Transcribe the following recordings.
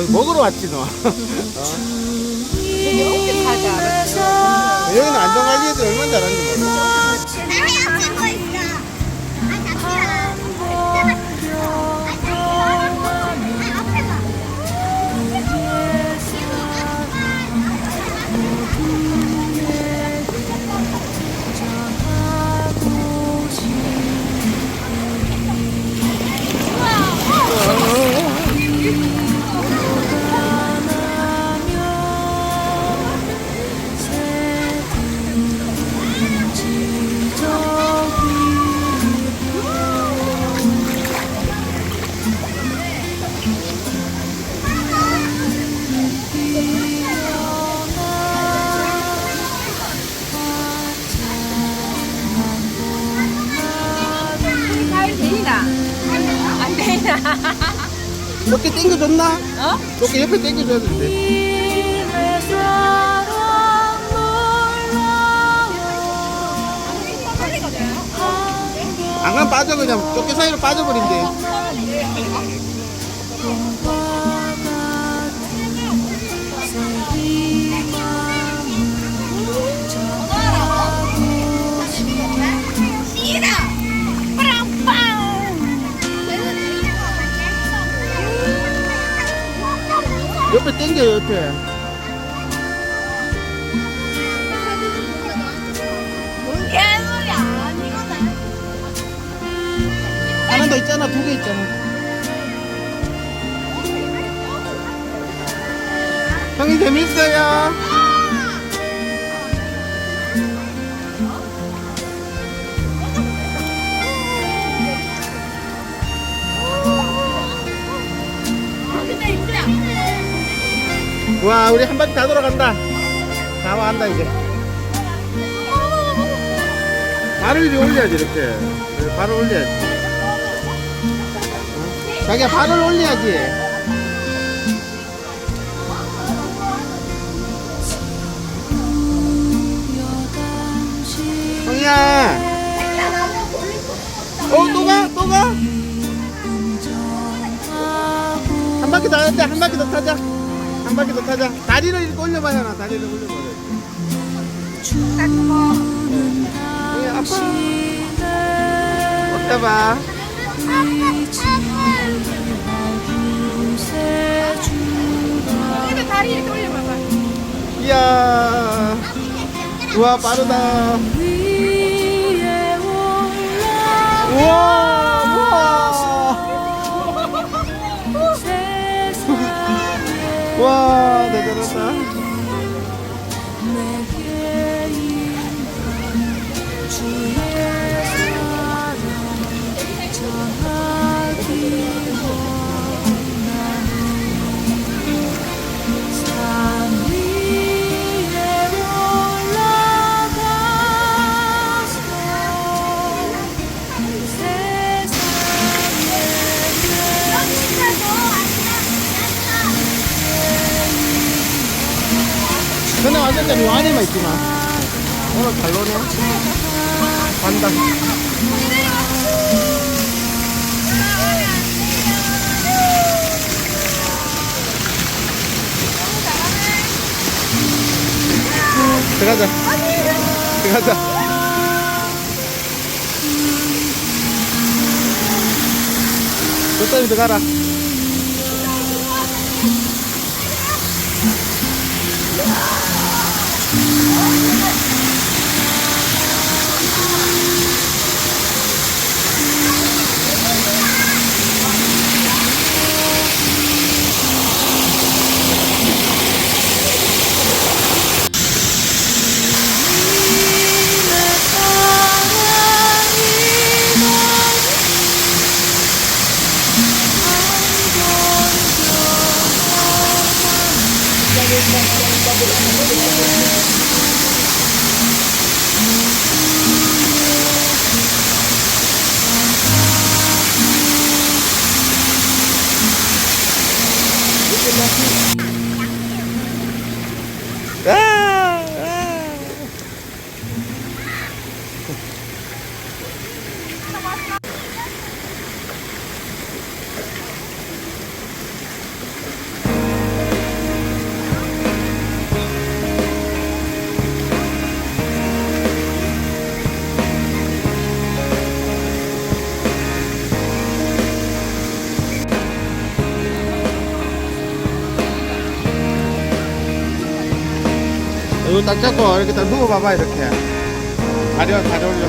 여기 먹으러 왔지 너. 이렇게 가자. 여기는 안전관리애들 얼마나 잘하는지. 잘 이렇게 땡겨줬나? 어? 이렇게 옆에 땡겨줘야 되는데. 안 가면 빠져 그냥 쫓겨 사이로 빠져버린대. 옆에 땡겨 옆에. 뭔 개소리야? 하나 더 있잖아 두 개 있잖아. 형이 재밌어요. 와 우리 한 바퀴 다 돌아간다. 다 와간다 이제. 발을 이리 올려야지 이렇게. 그래, 발을 올려야지. 어? 자기야 발을 올려야지. 형이야. 어, 또 가? 또 가? 한 바퀴 더 하자. 한 바퀴 더 타자. 한 바퀴 더 타자. 다리를 이렇게 올려봐, 나 다리를 올려봐. 형이 아파. 어따봐. 이거 다리 이렇게 올려봐봐. 이야. 우와, 빠르다. 우와. 와, 대단하다. 근데 완 전요 안에만 있지만. 오늘 잘 노네. 간다. 들어가자. 들어가자. 저쪽에 들어가라 아, 아. 이거 딱 잡고 이렇게 딱 누워봐봐 이렇게. 다리 다리 올려.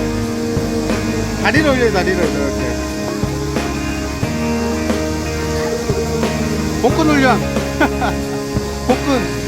다리를 올려 다리를 이렇게. 복근 올려. 복근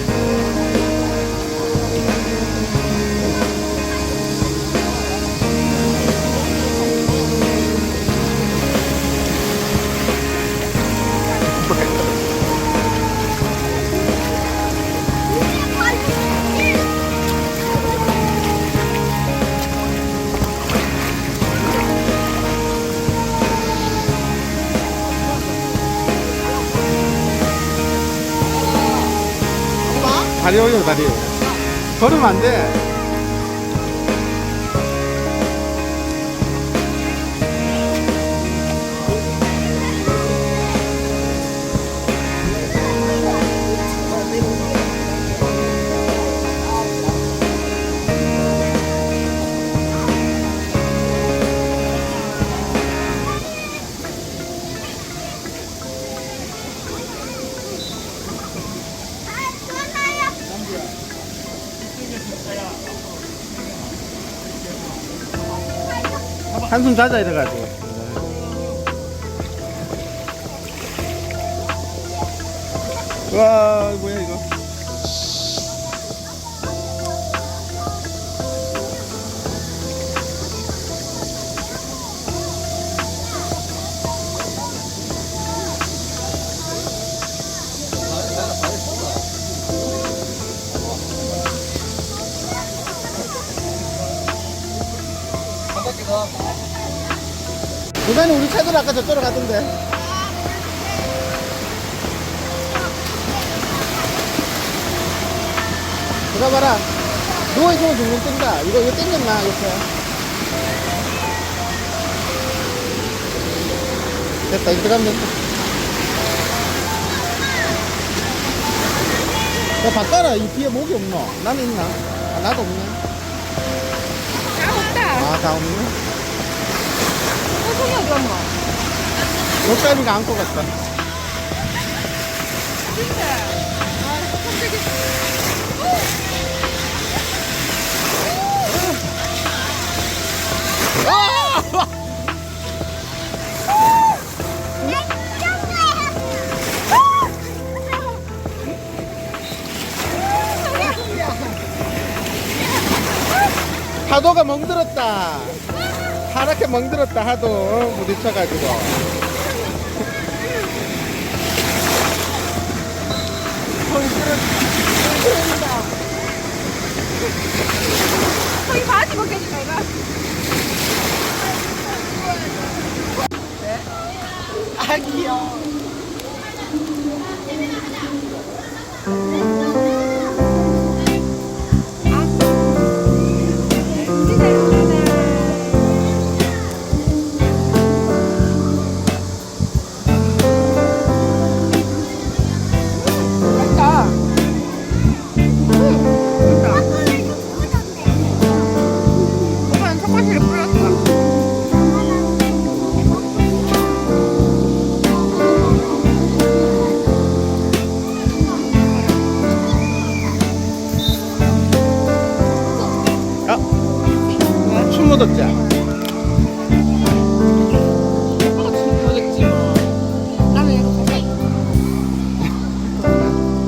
올려 다리. 걸으면 안돼 한숨 자자 이래가지고. 와 뭐야 누가는 우리 차들 아까 저쪽으로 가던데. 들어봐라. 누워있으면 둥둥 뜬다. 이거 이거 땡겼나 옆에 됐다 이제 들어가면 됐다. 야 바꿔라. 이 뒤에 목이 없노? 나는 있나? 아, 나도 없네. 다 없다. 아 다 없네 어디 갔노? 목사님가 안고 갔다 진짜. 아, 갑자기. 하도가 멍들었다. 하얗게 멍들었다, 하도. 부딪혀가지고.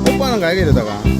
오빠는 가야 되다가.